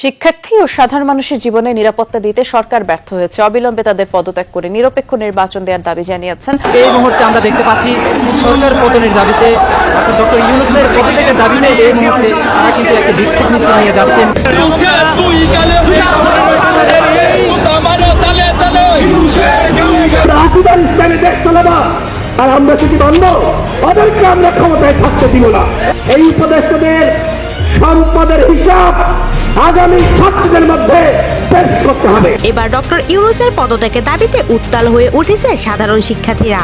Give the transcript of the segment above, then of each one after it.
শিক্ষার্থী ও সাধারণ মানুষের জীবনে নিরাপত্তা দিতে সরকার ব্যর্থ হয়েছে। অবিলম্বে তাদের পদত্যাগ করে নিরপেক্ষ নির্বাচন দেওয়ার দাবি জানিয়েছেন। এই মুহূর্তে আমরা দেখতে পাচ্ছি সরকার পতনের দাবিতে ডক্টর ইউনুসের পদত্যাগের দাবিতে এই মুহূর্তে তারা কিন্তু একটা বিক্ষোভ মিছিল নিয়ে যাচ্ছেন। আর আমরা সেটি বন্ধ ওদেরকে আমরা ক্ষমতায় থাকতে দিব না। এই উপদেষ্টাদের সম্পদের হিসাব আগামী সাত দিনের মধ্যে পেশ করতে হবে। এবার ডক্টর ইউনুসের পদত্যাগের দাবিতে উত্তাল হয়ে উঠেছে সাধারণ শিক্ষার্থীরা।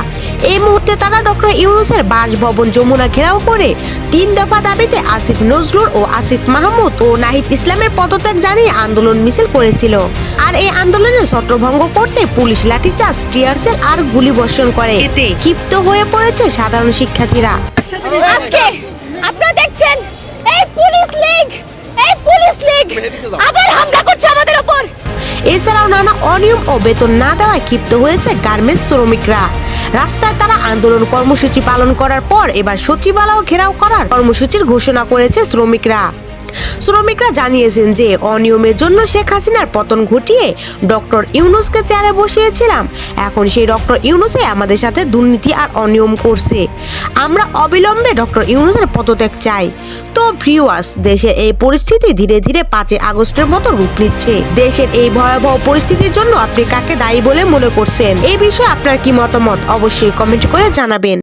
এই মুহূর্তে তারা ডক্টর ইউনুসের বাসভবন যমুনা ঘেরাও করে তিন দফা দাবিতে আসিফ নজরুল ও আসিফ মাহমুদ ও নাহিদ ইসলামের পদত্যাগ জানিয়ে আন্দোলন মিছিল করেছিল। আর এই আন্দোলনে ছত্রভঙ্গ করতে পুলিশ লাঠিচার্জ টিয়ারসেল আর গুলি বর্ষণ করে। এতে ক্ষিপ্ত হয়ে পড়েছে সাধারণ শিক্ষার্থীরা। আজকে আপনারা দেখছেন এই পুলিশ লীগ এই পুলিশ লীগ আবার হামলা করছে আমাদের উপর এছাড়াও নানা অনিয়ম ও বেতন না দেওয়ায় ক্ষিপ্ত হয়েছে গার্মেন্টস শ্রমিকরা। রাস্তায় তারা আন্দোলন কর্মসূচি পালন করার পর এবার সচিবালয় ঘেরাও করার কর্মসূচির ঘোষণা করেছে শ্রমিকরা। শ্রমিকরা জানিয়েছেন যে অনিয়মের জন্য শেখ হাসিনার পতন ঘটিয়ে ডক্টর ইউনুসকে চেয়ারে বসিয়েছিলাম। এখন সেই ডক্টর ইউনুসে আমাদের সাথে দুর্নীতি আর অনিয়ম করছে। আমরা অবিলম্বে ডক্টর ইউনুসের পদত্যাগ চাই। তো ভিউয়ার্স দেশের এই পরিস্থিতি ধীরে ধীরে পাঁচই আগস্টের মতো রূপ নিচ্ছে। দেশের এই ভয়াবহ পরিস্থিতির জন্য আপনি কাকে দায়ী বলে মনে করছেন? এই বিষয়ে আপনার কি মতামত? অবশ্যই কমেন্ট করে জানাবেন।